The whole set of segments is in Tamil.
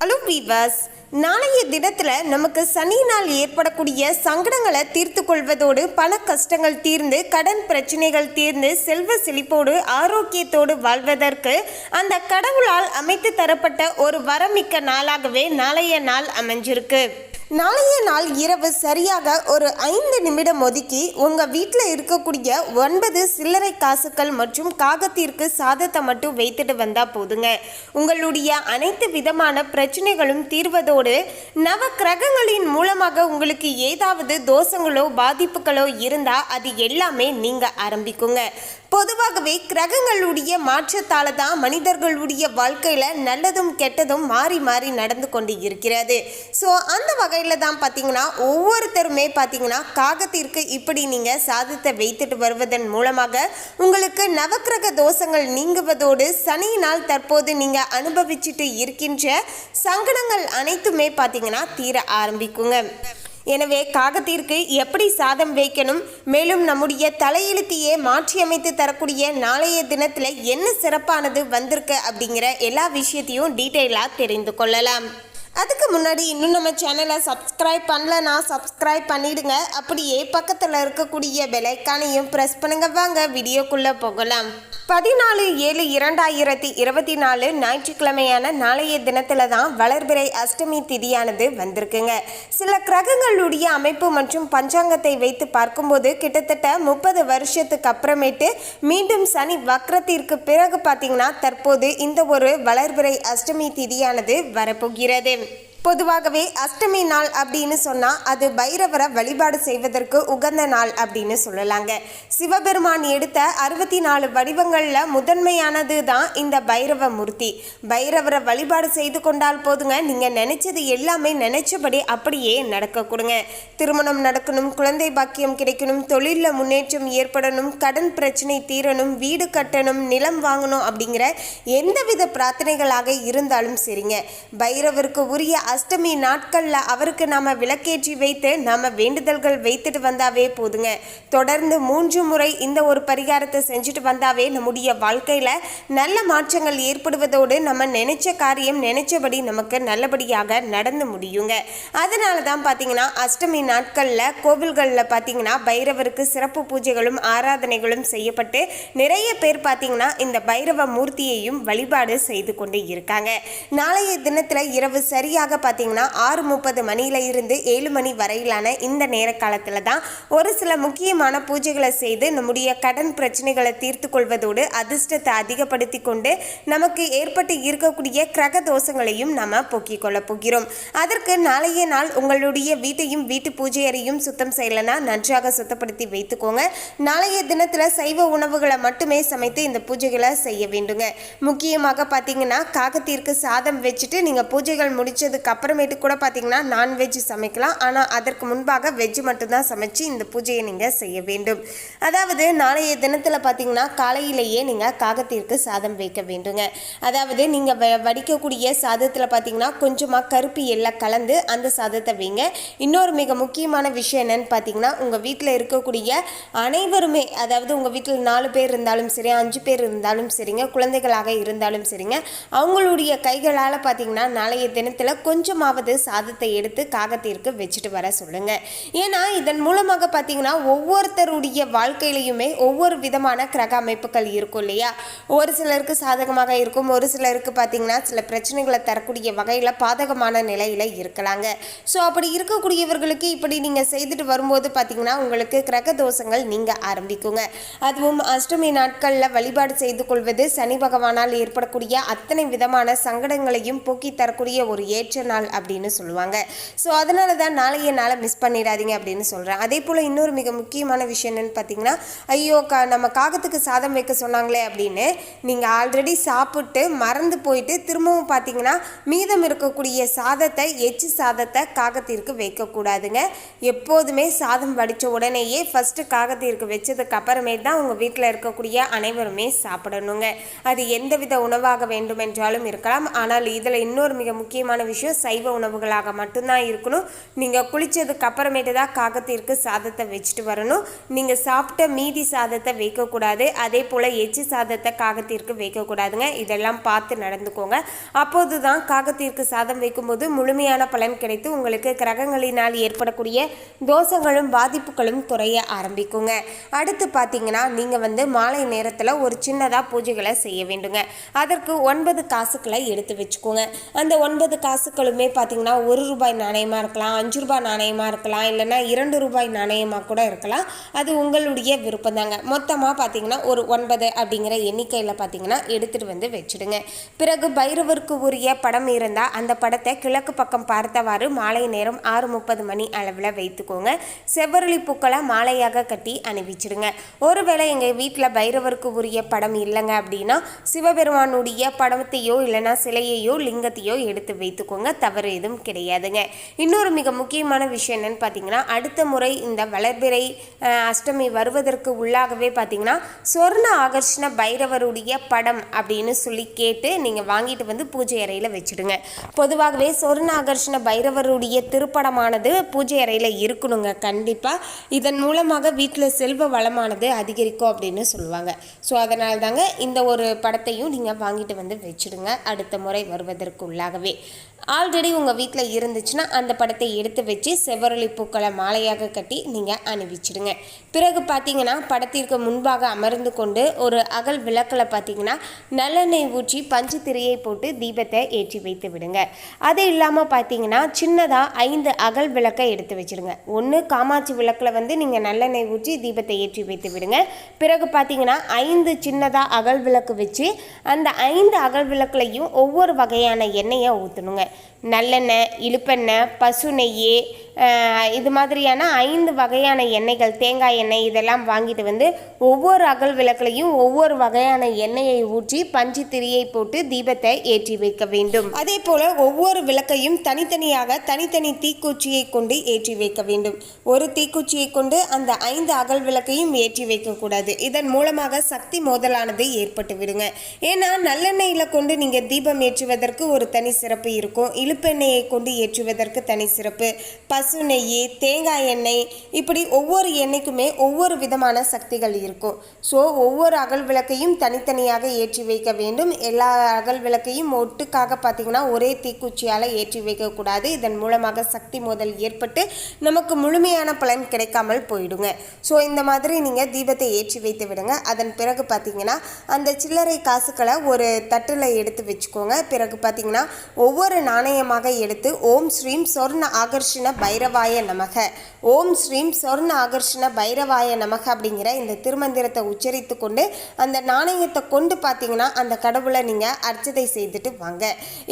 Hello viewers, நாளைய தினத்தில் நமக்கு சனியினால் ஏற்படக்கூடிய சங்கடங்களை தீர்த்து கொள்வதோடு பல கஷ்டங்கள் தீர்ந்து கடன் பிரச்சனைகள் தீர்ந்து செல்வ செழிப்போடு ஆரோக்கியத்தோடு வாழ்வதற்கு அந்த கடவுளால் அமைத்து தரப்பட்ட ஒரு வரமிக்க நாளாகவே நாளைய நாள் அமைஞ்சிருக்கு. நாளைய நாள் இரவு சரியாக ஒரு ஐந்து நிமிடம் ஒதுக்கி உங்கள் வீட்டில் இருக்கக்கூடிய ஒன்பது சில்லறை காசுகள் மற்றும் காகத்திற்கு சாதத்தை மட்டும் வைத்துட்டு வந்தால் போதுங்க. உங்களுடைய அனைத்து விதமான பிரச்சனைகளும் தீர்வதோடு நவ கிரகங்களின் மூலமாக உங்களுக்கு ஏதாவது தோஷங்களோ பாதிப்புகளோ இருந்தால் அது எல்லாமே நீங்கள் ஆரம்பிக்குங்க. பொதுவாகவே கிரகங்களுடைய மாற்றத்தால் தான் மனிதர்களுடைய வாழ்க்கையில் நல்லதும் கெட்டதும் மாறி மாறி நடந்து கொண்டு இருக்கிறது. ஸோ அந்த வகையில் தான் பார்த்தீங்கன்னா ஒவ்வொருத்தருமே பார்த்தீங்கன்னா காகத்திற்கு இப்படி நீங்கள் சாதத்தை வைத்துட்டு வருவதன் மூலமாக உங்களுக்கு நவக்கிரக தோஷங்கள் நீங்குவதோடு சனியினால் தற்போது நீங்கள் அனுபவிச்சுட்டு இருக்கின்ற சங்கடங்கள் அனைத்துமே பார்த்தீங்கன்னா தீர ஆரம்பிக்குங்க. எனவே காகத்திற்கு எப்படி சாதம் வைக்கணும்? மேலும் நம்முடைய தலையெழுத்தையே மாற்றியமைத்து தரக்கூடிய நாளைய தினத்தில் என்ன சிறப்பானது வந்திருக்கு அப்படிங்கிற எல்லா விஷயத்தையும் டீட்டெயிலாக தெரிந்து கொள்ளலாம். அதுக்கு முன்னாடி இன்னும் நம்ம சேனலை சப்ஸ்கிரைப் பண்ணலன்னா சப்ஸ்கிரைப் பண்ணிடுங்க. அப்படியே பக்கத்தில் இருக்கக்கூடிய பெலைக்கானையும் ப்ரெஸ் பண்ணுங்க. வாங்க வீடியோக்குள்ளே போகலாம். பதினாலு ஏழு இரண்டாயிரத்தி இருபத்தி நாலு ஞாயிற்றுக்கிழமையான நாளைய தினத்தில் தான் வளர்பிறை அஷ்டமி திதியானது வந்திருக்குங்க. சில கிரகங்களுடைய அமைப்பு மற்றும் பஞ்சாங்கத்தை வைத்து பார்க்கும்போது கிட்டத்தட்ட முப்பது வருஷத்துக்கு அப்புறமேட்டு மீண்டும் சனி வக்ரத்திற்கு பிறகு பார்த்தீங்கன்னா தற்போது இந்த ஒரு வளர்பிறை அஷ்டமி திதியானது வரப்போகிறது. பொதுவாகவே அஷ்டமி நாள் அப்படின்னு சொன்னால் அது பைரவரை வழிபாடு செய்வதற்கு உகந்த நாள் அப்படின்னு சொல்லலாங்க. சிவபெருமான் எடுத்த அறுபத்தி நாலு வடிவங்களில் முதன்மையானது தான் இந்த பைரவ மூர்த்தி. பைரவரை வழிபாடு செய்து கொண்டால் போதுங்க. நீங்கள் நினைச்சது எல்லாமே நினைச்சபடி அப்படியே நடக்க கொடுங்க. திருமணம் நடக்கணும் குழந்தை பாக்கியம் கிடைக்கணும் தொழிலில் முன்னேற்றம் ஏற்படணும் கடன் பிரச்சனை தீரணும் வீடு கட்டணும் நிலம் வாங்கணும் அப்படிங்கிற எந்தவித பிரார்த்தனைகளாக இருந்தாலும் சரிங்க. பைரவருக்கு உரிய அஷ்டமி நாட்களில் அவருக்கு நாம் விளக்கேற்றி வைத்து நாம் வேண்டுதல்கள் வைத்துட்டு வந்தாவே போதுங்க. தொடர்ந்து மூன்று முறை இந்த ஒரு பரிகாரத்தை செஞ்சுட்டு வந்தாவே நம்முடைய வாழ்க்கையில் நல்ல மாற்றங்கள் ஏற்படுவதோடு நம்ம நினைச்ச காரியம் நினைச்சபடி நமக்கு நல்லபடியாக நடந்து முடியுங்க. அதனால தான் பார்த்தீங்கன்னா அஷ்டமி நாட்களில் கோவில்களில் பார்த்தீங்கன்னா பைரவருக்கு சிறப்பு பூஜைகளும் ஆராதனைகளும் செய்யப்பட்டு நிறைய பேர் பார்த்தீங்கன்னா இந்த பைரவ மூர்த்தியையும் வழிபாடு செய்து கொண்டு இருக்காங்க. நாளைய தினத்தில் இரவு சரியாக பார்த்தீங்கன்னா ஆறு முப்பது மணியில இருந்து ஏழு மணி வரையிலான இந்த நேர காலத்தில் தான் ஒரு சில முக்கியமான பூஜைகளை செய்து நம்முடைய கடன் பிரச்சனைகளை தீர்த்து கொள்வதோடு அதிர்ஷ்டத்தை அதிகப்படுத்தி கொண்டு நமக்கு ஏற்பட்டு இருக்கக்கூடிய கிரக தோஷங்களையும் நம்ம போக்கிக் கொள்ளப் போகிறோம். அதற்கு நாளைய நாள் உங்களுடைய வீட்டையும் வீட்டு பூஜை அறையும் சுத்தம் செய்யலைன்னா நன்றாக சுத்தப்படுத்தி வைத்துக்கோங்க. நாளைய தினத்தில் சைவ உணவுகளை மட்டுமே சமைத்து இந்த பூஜைகளை செய்ய வேண்டுங்க. முக்கியமாக பார்த்தீங்கன்னா காகத்திற்கு சாதம் வச்சுட்டு நீங்கள் பூஜைகள் முடிச்சதுக்கு அப்புறமேட்டு கூட பார்த்தீங்கன்னா நான்வெஜ் சமைக்கலாம். ஆனால் அதற்கு முன்பாக வெஜ் மட்டும்தான் சமைச்சு இந்த பூஜையை நீங்கள் செய்ய வேண்டும். அதாவது நாளைய தினத்தில் பார்த்தீங்கன்னா காலையிலேயே நீங்கள் காகத்திற்கு சாதம் வைக்க வேண்டுங்க. அதாவது நீங்கள் வ வடிக்கக்கூடிய சாதத்தில் பார்த்தீங்கன்னா கொஞ்சமாக கருப்பு எல்லாம் கலந்து அந்த சாதத்தை வைங்க. இன்னொரு மிக முக்கியமான விஷயம் என்னன்னு பார்த்தீங்கன்னா உங்கள் வீட்டில் இருக்கக்கூடிய அனைவருமே அதாவது உங்கள் வீட்டில் நாலு பேர் இருந்தாலும் சரி அஞ்சு பேர் இருந்தாலும் சரிங்க குழந்தைகளாக இருந்தாலும் சரிங்க அவங்களுடைய கைகளால் பார்த்தீங்கன்னா நாளைய தினத்தில் கொஞ்சம் கொஞ்சமாவது சாதத்தை எடுத்து காகத்திற்கு வச்சுட்டு வர சொல்லுங்க. ஏன்னா இதன் மூலமாக பார்த்தீங்கன்னா ஒவ்வொருத்தருடைய வாழ்க்கையிலையுமே ஒவ்வொரு விதமான கிரக அமைப்புகள் இருக்கும் இல்லையா? ஒரு சிலருக்கு சாதகமாக இருக்கும் ஒரு சிலருக்கு பார்த்தீங்கன்னா சில பிரச்சனைகளை தரக்கூடிய வகையில் பாதகமான நிலையில் இருக்கலாங்க. ஸோ அப்படி இருக்கக்கூடியவர்களுக்கு இப்படி நீங்கள் செய்துட்டு வரும்போது பார்த்தீங்கன்னா உங்களுக்கு கிரக தோஷங்கள் நீங்கள் ஆரம்பிக்குங்க. அதுவும் அஷ்டமி நாட்களில் வழிபாடு செய்து கொள்வது சனி பகவானால் ஏற்படக்கூடிய அத்தனை விதமான சங்கடங்களையும் போக்கி தரக்கூடிய ஒரு ஏற்ற நாள் அப்படின்னு சொல்லுவாங்க. ஸோ அதனால தான் நாளைய நாளை மிஸ் பண்ணிடாதீங்க அப்படின்னு சொல்கிறேன் அதே போல் இன்னொரு மிக முக்கியமான விஷயம் என்னன்னு பார்த்தீங்கன்னா ஐயோ கா நம்ம காகத்துக்கு சாதம் வைக்க சொன்னாங்களே அப்படின்னு நீங்கள் ஆல்ரெடி சாப்பிட்டு மறந்து போயிட்டு திரும்பவும் பார்த்தீங்கன்னா மீதம் இருக்கக்கூடிய சாதத்தை எச்சு சாதத்தை காகத்திற்கு வைக்கக்கூடாதுங்க. எப்போதுமே சாதம் வடித்த உடனேயே ஃபஸ்ட்டு காகத்திற்கு வச்சதுக்கு அப்புறமே தான் உங்கள் வீட்டில் இருக்கக்கூடிய அனைவருமே சாப்பிடணுங்க. அது எந்தவித உணவாக வேண்டுமென்றாலும் இருக்கலாம். ஆனால் இதில் இன்னொரு மிக முக்கியமான விஷயம் சைவ உணவுகளாக மட்டும்தான் இருக்கணும். நீங்கள் குளித்ததுக்கு அப்புறமேட்டு தான் காகத்திற்கு சாதத்தை வச்சுட்டு வரணும். நீங்கள் சாப்பிட்ட மீதி சாதத்தை வைக்கக்கூடாது. அதே போல் எச்சி சாதத்தை காகத்திற்கு வைக்கக்கூடாதுங்க. இதெல்லாம் பார்த்து நடந்துக்கோங்க. அப்போது தான் காகத்திற்கு சாதம் வைக்கும்போது முழுமையான பலன் கிடைத்து உங்களுக்கு கிரகங்களினால் ஏற்படக்கூடிய தோஷங்களும் பாதிப்புகளும் குறைய ஆரம்பிக்குங்க. அடுத்து பார்த்தீங்கன்னா நீங்கள் வந்து மாலை நேரத்தில் ஒரு சின்னதாக பூஜைகளை செய்ய வேண்டுங்க. அதற்கு ஒன்பது காசுக்களை எடுத்து வச்சுக்கோங்க. அந்த ஒன்பது காசுகளும் பார்த்தீங்கன்னா ஒரு ரூபாய் நாணயமாக இருக்கலாம் அஞ்சு ரூபாய் நாணயமாக இருக்கலாம் இல்லைன்னா இரண்டு ரூபாய் நாணயமாக கூட இருக்கலாம். அது உங்களுடைய விருப்பம் தாங்க மொத்தமாக பார்த்தீங்கன்னா ஒரு ஒன்பது அப்படிங்கிற எண்ணிக்கையில் பார்த்தீங்கன்னா எடுத்துகிட்டு வந்து வச்சுடுங்க. பிறகு பைரவருக்கு உரிய படம் இருந்தால் அந்த படத்தை கிழக்கு பக்கம் பார்த்தவாறு மாலை நேரம் ஆறு முப்பது மணி அளவில் வைத்துக்கோங்க. செவ்வரளி பூக்களை மாலையாக கட்டி அணிவிச்சிடுங்க. ஒருவேளை எங்கள் வீட்டில் பைரவருக்கு உரிய படம் இல்லைங்க அப்படின்னா சிவபெருமானுடைய படத்தையோ இல்லைன்னா சிலையையோ லிங்கத்தையோ எடுத்து வைத்துக்கோங்க. தவறு எதுவும் கிடையாதுங்க. இன்னொரு மிக முக்கியமான விஷயம் என்னன்னு பார்த்தீங்கன்னா அடுத்த முறை இந்த வளர்பிறை அஷ்டமி வருவதற்கு உள்ளாகவே பார்த்தீங்கன்னா சொர்ண ஆகர்ஷண பைரவருடைய படம் அப்படின்னு சொல்லி கேட்டு நீங்கள் வாங்கிட்டு வந்து பூஜை அறையில் வச்சுடுங்க. பொதுவாகவே சொர்ண ஆகர்ஷண பைரவருடைய திருப்படமானது பூஜை அறையில் இருக்கணுங்க. கண்டிப்பாக இதன் மூலமாக வீட்டில் செல்வ வளமானது அதிகரிக்கும் அப்படின்னு சொல்லுவாங்க. ஸோ அதனால தாங்க இந்த ஒரு படத்தையும் நீங்கள் வாங்கிட்டு வந்து வச்சுடுங்க. அடுத்த முறை வருவதற்கு உள்ளாகவே. ஆல்ரெடி உங்கள் வீட்டில் இருந்துச்சுன்னா அந்த படத்தை எடுத்து வச்சு செவ்வரளி பூக்களை மாலையாக கட்டி நீங்கள் அணிவிச்சிடுங்க. பிறகு பார்த்தீங்கன்னா படத்திற்கு முன்பாக அமர்ந்து கொண்டு ஒரு அகல் விளக்கில் பார்த்தீங்கன்னா நல்லெண்ணெய் ஊற்றி பஞ்சு திரையை போட்டு தீபத்தை ஏற்றி வைத்து விடுங்க. அது இல்லாமல் பார்த்தீங்கன்னா சின்னதாக ஐந்து அகல் விளக்கை எடுத்து வச்சிடுங்க. ஒன்று காமாட்சி விளக்கில் வந்து நீங்கள் நல்லெண்ணெய் ஊற்றி தீபத்தை ஏற்றி வைத்து விடுங்க. பிறகு பார்த்தீங்கன்னா ஐந்து சின்னதாக அகல் விளக்கு வச்சு அந்த ஐந்து அகல் விளக்குலையும் ஒவ்வொரு வகையான எண்ணெயை ஊற்றணுங்க நல்லெண்ணெய் இழுப்பெண்ணெய் பசு நெய் இது மாதிரியான ஐந்து வகையான எண்ணெய்கள் தேங்காய் எண்ணெய் இதெல்லாம் வாங்கிட்டு வந்து ஒவ்வொரு அகல் விளக்குலையும் ஒவ்வொரு வகையான எண்ணெயை ஊற்றி பஞ்சு திரியை போட்டு தீபத்தை ஏற்றி வைக்க வேண்டும். அதே போல ஒவ்வொரு விளக்கையும் தனித்தனியாக தனித்தனி தீக்குச்சியை கொண்டு ஏற்றி வைக்க வேண்டும். ஒரு தீக்குச்சியை கொண்டு அந்த ஐந்து அகல் விளக்கையும் ஏற்றி வைக்கக்கூடாது இதன் மூலமாக சக்தி மோதலானது ஏற்பட்டு விடுங்க. ஏன்னா நல்லெண்ணெயில் கொண்டு நீங்கள் தீபம் ஏற்றுவதற்கு ஒரு தனி சிறப்பு இருக்கும். இழுப்பெண்ணெயை கொண்டு ஏற்றுவதற்கு தனி சிறப்பு. பசு நெய் தேங்காய் எண்ணெய் இப்படி ஒவ்வொரு எண்ணெய்க்குமே ஒவ்வொரு விதமான சக்திகள் இருக்கும். ஸோ ஒவ்வொரு அகல் விளக்கையும் தனித்தனியாக ஏற்றி வைக்க வேண்டும். எல்லா அகல் விளக்கையும் ஒட்டுக்காக பார்த்தீங்கன்னா ஒரே தீக்குச்சியால் ஏற்றி வைக்கக்கூடாது இதன் மூலமாக சக்தி மோதல் ஏற்பட்டு நமக்கு முழுமையான பலன் கிடைக்காமல் போயிடுங்க. ஸோ இந்த மாதிரி நீங்கள் தீபத்தை ஏற்றி வைத்து விடுங்க. அதன் பிறகு பார்த்தீங்கன்னா அந்த சில்லறை காசுகளை ஒரு தட்டில் எடுத்து வச்சுக்கோங்க. பிறகு பார்த்தீங்கன்னா ஒவ்வொரு நாணயமாக எடுத்து ஓம் ஸ்ரீம் சொர்ண ஆகர்ஷண பைரவாய நமக. ஓம் ஸ்ரீம் சொர்ண ஆகர்ஷண பைரவாய நமக அப்படிங்கிற இந்த திருமந்திரத்தை உச்சரித்து கொண்டு அந்த நாணயத்தை கொண்டு பார்த்தீங்கன்னா அந்த கடவுளை நீங்கள் அர்ச்சதை செய்துட்டு வாங்க.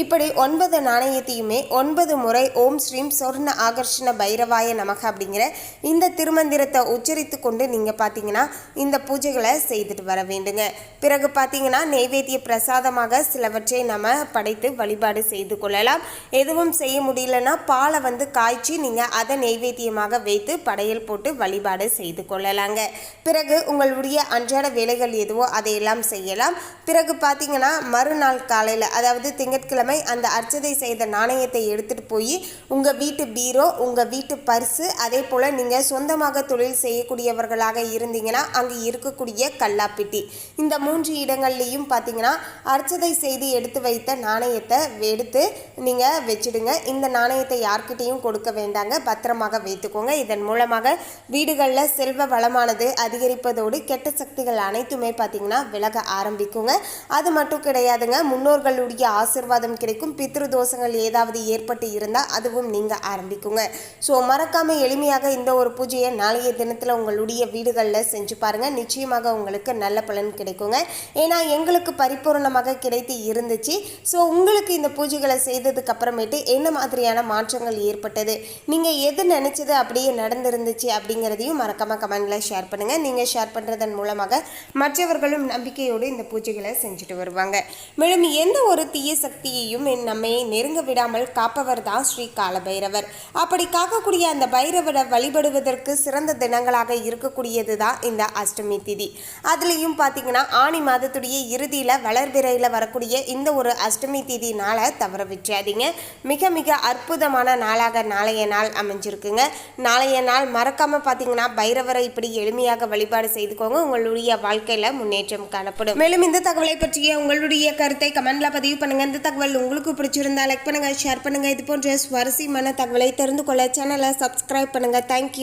இப்படி ஒன்பது நாணயத்தையுமே ஒன்பது முறை ஓம் ஸ்ரீம் சொர்ண ஆகர்ஷண பைரவாய நமக அப்படிங்கிற இந்த திருமந்திரத்தை உச்சரித்து கொண்டு நீங்கள் பார்த்தீங்கன்னா இந்த பூஜைகளை செய்துட்டு வர வேண்டுங்க. பிறகு பார்த்தீங்கன்னா நெய்வேத்திய பிரசாதமாக சிலவற்றை நம்ம படைத்து வழிபாடு செய்து கொள்ளலாம். எதுவும் செய்ய முடியலன்னா பாலை வந்து காய்ச்சி நீங்கள் அதை நெய்வேத்தியமாக வைத்து படையல் போட்டு வழிபாடு செய்து கொள்ளலாங்க. பிறகு உங்களுடைய அன்றாட வேலைகள் எதுவோ அதையெல்லாம் செய்யலாம். பிறகு பார்த்தீங்கன்னா மறுநாள் காலையில் அதாவது திங்கட்கிழமை அந்த அர்ச்சதை செய்த நாணயத்தை எடுத்துகிட்டு போய் உங்கள் வீட்டு பீரோ உங்கள் வீட்டு பர்ஸு அதே போல் நீங்கள் சொந்தமாக தொழில் செய்யக்கூடியவர்களாக இருந்தீங்கன்னா அங்கே இருக்கக்கூடிய கல்லாப்பிட்டி. இந்த மூன்று இடங்கள்லையும் பார்த்தீங்கன்னா அர்ச்சதை செய்து எடுத்து வைத்த நாணயத்தை எடுத்து நீங்கள் வச்சுடுங்க. இந்த நாணயத்தை யார்கிட்டையும் கொடுக்க வேண்டாங்க பத்திரமாக வைத்துக்கோங்க. இதன் மூலமாக வீடுகளில் செல்வ வளமானது அதிகரிப்பதோடு கெட்ட சக்திகள் அனைத்துமே பார்த்தீங்கன்னா விலக ஆரம்பிக்குங்க. அது மட்டும் கிடையாதுங்க. முன்னோர்களுடைய ஆசிர்வாதம் கிடைக்கும். பித்ரு தோஷங்கள் ஏதாவது ஏற்பட்டு இருந்தால் அதுவும் நீங்கள் ஆரம்பிக்குங்க. ஸோ மறக்காம எளிமையாக இந்த ஒரு பூஜையை நாளைய தினத்தில் உங்களுடைய வீடுகளில் செஞ்சு பாருங்க. நிச்சயமாக உங்களுக்கு நல்ல பலன் கிடைக்குங்க. ஏன்னா எங்களுக்கு பரிபூர்ணமாக கிடைத்து இருந்துச்சு. ஸோ உங்களுக்கு இந்த பூஜைகளை செய்ததுக்கு அப்புறமேட்டு என்ன மாதிரியான மாற்றங்கள் ஏற்பட்டது? நீங்கள் எது நினச்சது அப்படியே நடந்திருந்துச்சு அப்படிங்கிறதையும் மறக்காமல் கமெண்டில் ஷேர் பண்ணுங்கள் நீங்கள் ஷேர் பண்ணுறதன் மூலமாக மற்றவர்களும் நம்பிக்கையோடு இந்த பூஜைகளை செஞ்சுட்டு வருவாங்க. மேலும் எந்த ஒரு தீய சக்தியையும் நம்மை நெருங்க விடாமல் காப்பவர் தான் ஸ்ரீ காலபைரவர். அப்படி காக்கக்கூடிய அந்த பைரவரை வழிபடுவதற்கு சிறந்த தினங்களாக இருக்கக்கூடியது தான் இந்த அஷ்டமி திதி. அதுலேயும் பார்த்தீங்கன்னா ஆணி மாதத்துடைய இறுதியில் வளர்பிறையில் வரக்கூடிய இந்த ஒரு அஷ்டமி திதி நாளை தவற விட்டுறாதீங்க. மிக மிக அற்புதமான நாளாக நாளைய நாள் அமைஞ்சிருக்குங்க. நாளைய நாள் மறக்காமல் பார்த்தீங்கன்னா பைரவரை இப்படி எளிமையாக வழிபாடு செய்துக்கோங்க. உங்களுடைய வாழ்க்கையில் முன்னேற்றம் காணப்படும். மேலும் இந்த தகவலை பற்றிய உங்களுடைய கருத்தை கமெண்ட்ல பதிவு பண்ணுங்க. இந்த தகவல் உங்களுக்கு பிடிச்சிருந்தா லைக் பண்ணுங்க ஷேர் பண்ணுங்க. இது போன்ற சுவாரஸ்யமான தகவலை தெரிந்து கொள்ள சேனலை சப்ஸ்கிரைப் பண்ணுங்க. தேங்க்யூ